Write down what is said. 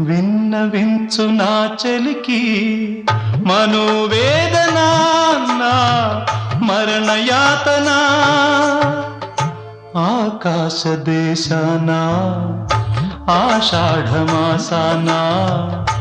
విన్నవించు నా చలికి మనోవేదన నా మరణయాతన? ఆకాశ దేశాన? ఆషాఢమాసానా?